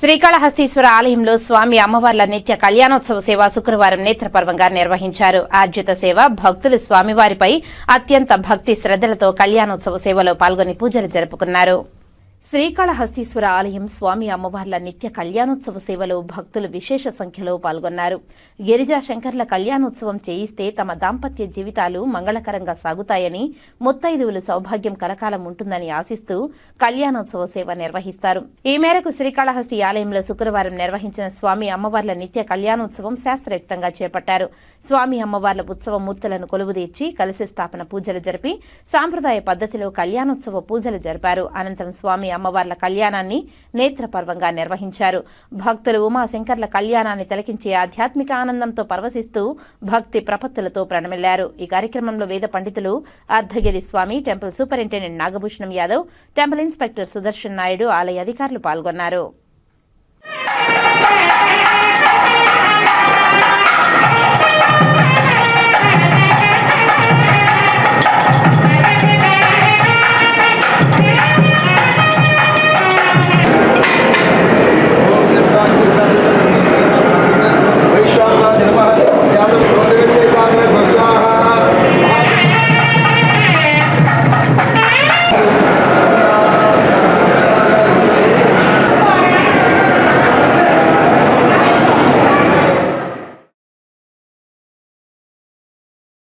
శ్రీకాళహస్తీశ్వర ఆలయంలో స్వామి అమ్మవార్ల నిత్య కళ్యాణోత్సవ సేవ శుక్రవారం నేత్రపర్వంగా నిర్వహించారు. ఆర్జిత సేవ భక్తులు స్వామివారిపై అత్యంత భక్తి శ్రద్ధలతో కళ్యాణోత్సవ సేవలో పాల్గొని పూజలు జరుపుకున్నారు. శ్రీకాళహస్తీశ్వర ఆలయం స్వామి అమ్మవార్ల నిత్య కళ్యాణోత్సవ సేవలో భక్తులు విశేష సంఖ్యలో పాల్గొన్నారు. గిరిజా శంకర్ల కళ్యాణోత్సవం చేయిస్తే తమ దాంపత్య జీవితాలు మంగళకరంగా సాగుతాయని ముత్తైదువులు సౌభాగ్యం కలకాలం ఉంటుందని ఆశిస్తూ కళ్యాణోత్సవ సేవ నిర్వహిస్తారు. ఈ మేరకు శ్రీకాళహస్తి ఆలయంలో శుక్రవారం నిర్వహించిన స్వామి అమ్మవార్ల నిత్య కళ్యాణోత్సవం శాస్త్రయుక్తంగా చేపట్టారు. స్వామి అమ్మవార్ల ఉత్సవ మూర్తులను కొలువుదీర్చి కలిసి స్థాపన పూజలు జరిపి సాంప్రదాయ పద్ధతిలో కళ్యాణోత్సవ పూజలు జరిపారు. అనంతరం స్వామి అమ్మవార్ల కళ్యాణాన్ని నేత్రపర్వంగా నిర్వహించారు. భక్తులు ఉమాశంకర్ల కళ్యాణాన్ని తిలకించే ఆధ్యాత్మిక ఆనందంతో పరవశిస్తూ భక్తి ప్రపత్తులతో ప్రణమిల్లారు. ఈ కార్యక్రమంలో వేద పండితులు Ardhagiri Swami temple superintendent Nagabhushanam Yadav temple inspector Sudarshan Naidu ఆలయ అధికారులు పాల్గొన్నారు.